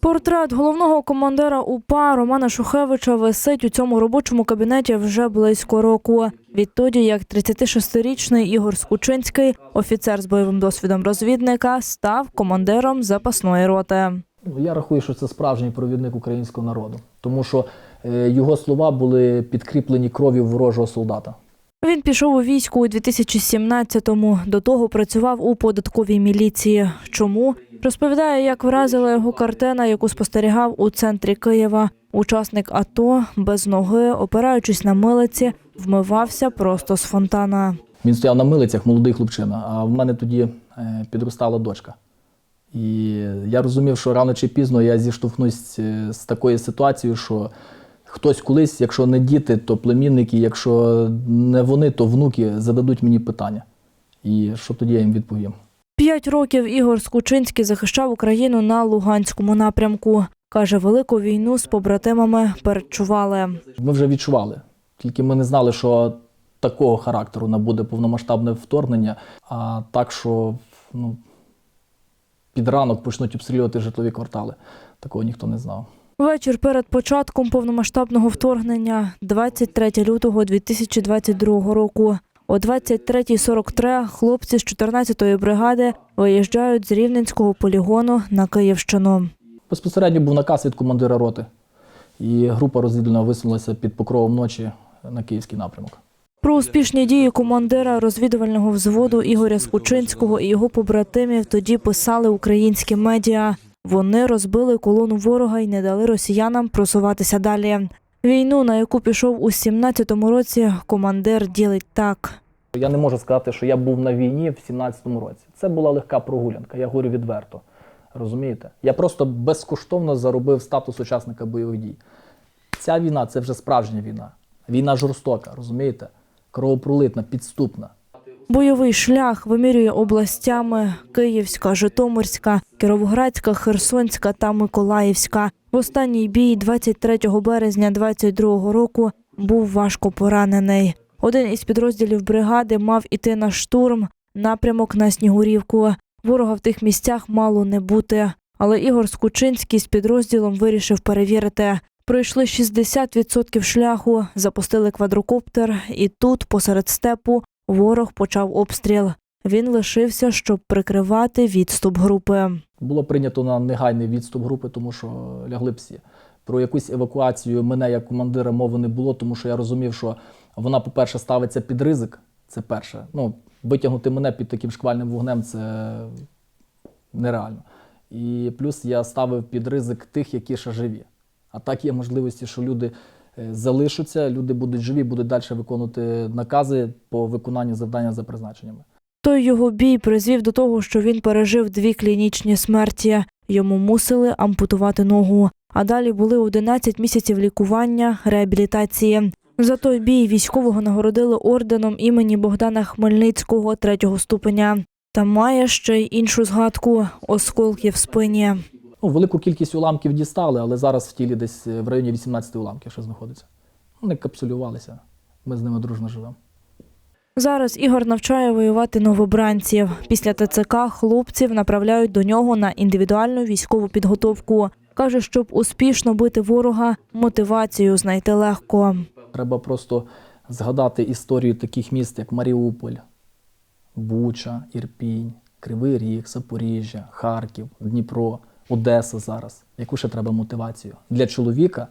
Портрет головного командира УПА Романа Шухевича висить у цьому робочому кабінеті вже близько року. Відтоді, як 36-річний Ігор Скучинський, офіцер з бойовим досвідом розвідника, став командиром запасної роти. Я рахую, що це справжній провідник українського народу, тому що е, його слова були підкріплені кров'ю ворожого солдата. Він пішов у військо у 2017-му. До того працював у податковій міліції. Чому розповідає, як вразила його картина, яку спостерігав у центрі Києва. Учасник АТО без ноги, опираючись на милиці, вмивався просто з фонтана. Він стояв на милицях, молодий хлопчина, а в мене тоді е, підростала дочка. І я розумів, що рано чи пізно я зіштовхнусь е, з такою ситуацією, що хтось колись, якщо не діти, то племінники, якщо не вони, то внуки зададуть мені питання. І що тоді я їм відповім? П'ять років Ігор Скучинський захищав Україну на Луганському напрямку. Каже, велику війну з побратимами передчували. Ми вже відчували. Тільки ми не знали, що такого характеру набуде повномасштабне вторгнення, а так, що ну, під ранок почнуть обстрілювати житлові квартали. Такого ніхто не знав. Вечір перед початком повномасштабного вторгнення, 23 лютого 2022 року. О 23.43 хлопці з 14-ї бригади виїжджають з Рівненського полігону на Київщину. Безпосередньо був наказ від командира роти, і група розвідувальна висунулася під покровом ночі на київський напрямок. Про успішні дії командира розвідувального взводу Ігоря Скучинського і його побратимів тоді писали українські медіа. Вони розбили колону ворога і не дали росіянам просуватися далі. Війну, на яку пішов у 17-му році, командир ділить так. Я не можу сказати, що я був на війні в 17-му році. Це була легка прогулянка, я говорю відверто. Розумієте? Я просто безкоштовно заробив статус учасника бойових дій. Ця війна це вже справжня війна. Війна жорстока, розумієте? Кровопролитна, підступна. Бойовий шлях вимірює областями Київська, Житомирська, Кіровоградська, Херсонська та Миколаївська. В останній бій 23 березня 22 року був важко поранений. Один із підрозділів бригади мав іти на штурм, напрямок на Снігурівку. Ворога в тих місцях мало не бути. Але Ігор Скучинський з підрозділом вирішив перевірити. Пройшли 60% шляху, запустили квадрокоптер, і тут, посеред степу, ворог почав обстріл. Він лишився, щоб прикривати відступ групи. Було прийнято на негайний відступ групи, тому що лягли всі. Про якусь евакуацію мене як командира мови не було, тому що я розумів, що вона, по-перше, ставиться під ризик. Це перше. Ну, витягнути мене під таким шквальним вогнем це нереально. І плюс я ставив під ризик тих, які ще живі. А так є можливості, що люди залишаться, люди будуть живі, будуть далі виконувати накази по виконанню завдання за призначеннями. Той його бій призвів до того, що він пережив дві клінічні смерті. Йому мусили ампутувати ногу. А далі були 11 місяців лікування, реабілітації. За той бій військового нагородили орденом імені Богдана Хмельницького третього ступеня. Та має ще й іншу згадку осколки в спині. Ну, велику кількість уламків дістали, але зараз в тілі десь е, в районі 18 уламків ще знаходиться. Вони капсулювалися. Ми з ними дружно живемо. Зараз Ігор навчає воювати новобранців. Після ТЦК хлопців направляють до нього на індивідуальну військову підготовку. Каже, щоб успішно бити ворога, мотивацію знайти легко. Треба просто згадати історію таких міст, як Маріуполь, Буча, Ірпінь, Кривий Ріг, Запоріжжя, Харків, Дніпро, Одеса зараз. Яку ще треба мотивацію? Для чоловіка,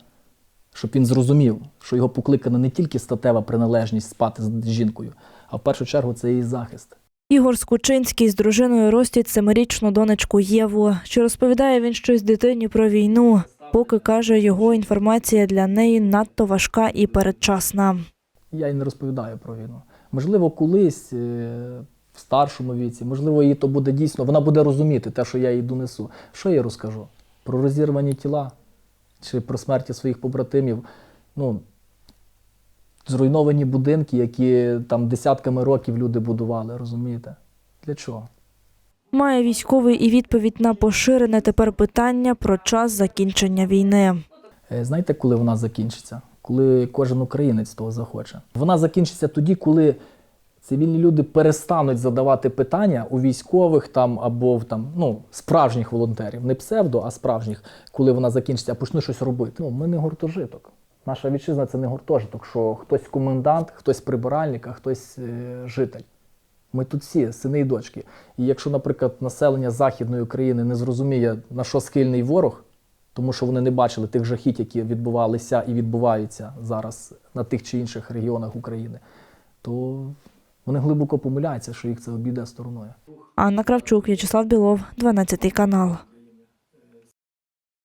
щоб він зрозумів, що його покликана не тільки статева приналежність спати з жінкою, а в першу чергу це її захист. Ігор Скучинський з дружиною ростять семирічну донечку Єву. Чи розповідає він щось дитині про війну? Поки каже, його інформація для неї надто важка і передчасна. Я їй не розповідаю про війну. Можливо, колись е, в старшому віці, можливо, їй то буде дійсно, вона буде розуміти те, що я їй донесу. Що я їй розкажу? Про розірвані тіла чи про смерті своїх побратимів. Ну, зруйновані будинки, які там десятками років люди будували, розумієте? Для чого? Має військовий і відповідь на поширене тепер питання про час закінчення війни. Е, Знаєте, коли вона закінчиться? Коли кожен українець того захоче. Вона закінчиться тоді, коли цивільні люди перестануть задавати питання у військових там або в там, ну, справжніх волонтерів, не псевдо, а справжніх, коли вона закінчиться, а почнуть щось робити. Ну, ми не гуртожиток. Наша вітчизна це не гуртожиток, що хтось комендант, хтось прибиральник, а хтось е, житель. Ми тут всі сини і дочки. І якщо, наприклад, населення Західної України не зрозуміє, на що схильний ворог, тому що вони не бачили тих жахіть, які відбувалися і відбуваються зараз на тих чи інших регіонах України, то вони глибоко помиляються, що їх це обійде стороною. Анна Кравчук, В'ячеслав Білов, 12 канал.